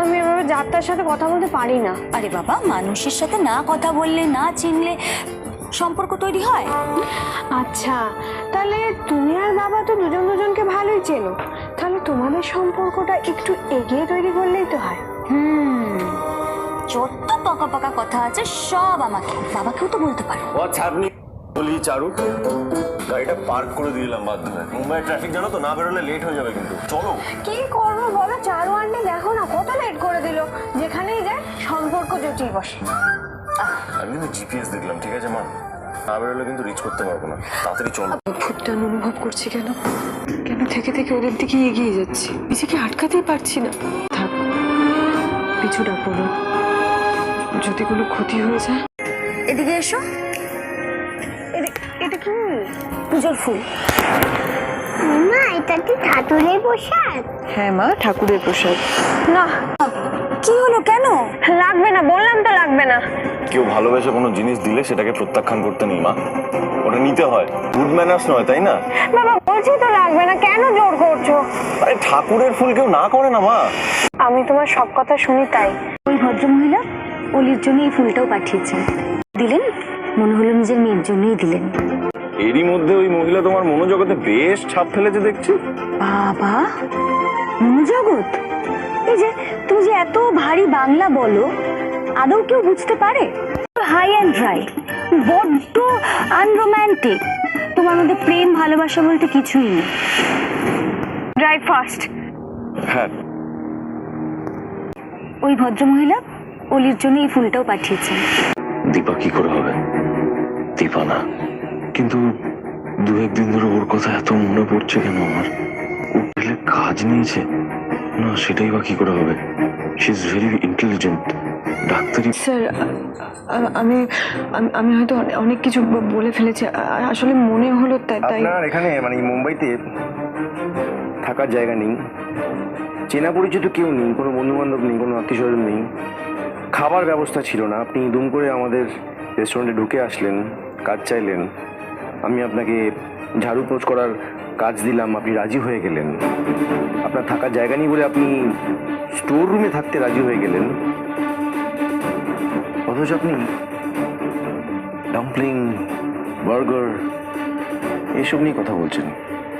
আমি এভাবে যাত্রার সাথে কথা বলতে পারি না। আরে বাবা মানুষের সাথে না কথা বললে না চিনলে সম্পর্ক তৈরি হয়? আচ্ছা তাহলে তুমি আর বাবা তো দুজন দুজনকে ভালোই চেনো। তাহলে তোমাদের সম্পর্কটা একটু এগিয়ে তৈরি করলেই তো হয়। হুম যত পাকা পাকা কথা আছে সব আমাকে। বাবাকেও তো বলতে পারো। বলি চারু গাড়িটা পার্ক করে দিলাম হয়ে। মুম্বাই ট্রাফিক জানো তো না বেরোলে লেট হয়ে যাবে কিন্তু। চলো। কি করব বলো? চারু আন্টি দেখো না কত লেট করে দিল। যেখানেই যায় সম্পর্ক জটিল বসে। আমি কিন্তু জিপিএস দেখলাম ঠিক আছে মা? না বেরোলে কিন্তু রিচ করতে পারব না। তাড়াতাড়ি চলো। ভুটটান অনুভব করছি কেন? কেন থেকে থেকে ওদের দিকে এগিয়ে যাচ্ছি? নিজেকে আটকাতেই পারছি না। থাক পিছু ডাকবো না যদি কোনো ক্ষতি হয়ে যায়? এদিকে এসো। এটা- কি পুজোর ফুল। মা এটা কি ঠাকুরের পোশাক হ্যাঁ মা ঠাকুরের প্রসাদ। না। কি হলো কেন? লাগবে না বললাম তো লাগবে না। কেউ ভালোবেসে কোনো জিনিস দিলে সেটাকে প্রত্যাখ্যান করতে নেই মা। ওটা নিতে হয়। গুড ম্যানার্স নয় তাই না? বাবা বলছি তো লাগবে না কেন জোর করছ? আরে ঠাকুরের ফুল কেউ না করে না মা। আমি তোমার সব কথা শুনি তাই। ওই ভদ্রমহিলা অলির জন্য এই ফুলটাও পাঠিয়েছেন। দিলেন? মনে হলো নিজের মেয়ের জন্যই দিলেন। এরই মধ্যে ওই মহিলা তোমার মনোজগতে বেশ ছাপ ফেলেছে দেখছি। বাবা মনোজগৎ এই যে তুমি যে এত ভারী বাংলা বলো আদৌ কেউ বুঝতে পারে? হাই অ্যান্ড ড্রাই বড্ড আনরোম্যান্টিক। তোমার মধ্যে প্রেম ভালোবাসা বলতে কিছুই নেই। Drive fast. হ্যাঁ। ওই ভদ্রমহিলা অলির জন্য এই ফুলটাও পাঠিয়েছেন। দীপা কি করে হবে? দীপা না। কিন্তু দু একদিন ধরে ওর কথা এত মনে পড়ছে কেন আমার? ও পেলে কাজ নিয়েছে না সেটাই বা কি করে হবে? সি ইজ ভেরি ইন্টেলিজেন্ট ডাক্তারি স্যার আমি আমি- আমি হয়তো অনেক কিছু ব- বলে ফেলেছি। আসলে মনে হলো তাই তাই আপনার এখানে মানে মুম্বাইতে থাকার জায়গা নেই। চেনা পরিচিত কেউ নেই কোনো বন্ধু বান্ধব নেই কোনো আত্মীয় স্বজন নেই। খাবার ব্যবস্থা ছিল না। আপনি দুম করে আমাদের রেস্টুরেন্টে ঢুকে আসলেন, কাজ চাইলেন। আমি আপনাকে ঝাড়ু পোছ করার কাজ দিলাম, আপনি রাজি হয়ে গেলেন। আপনার থাকার জায়গা নেই বলে আপনি স্টোর রুমে থাকতে রাজি হয়ে গেলেন। অথচ আপনি ডাম্পলিং বার্গার এসব নিয়ে কথা বলছেন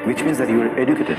which means that you are educated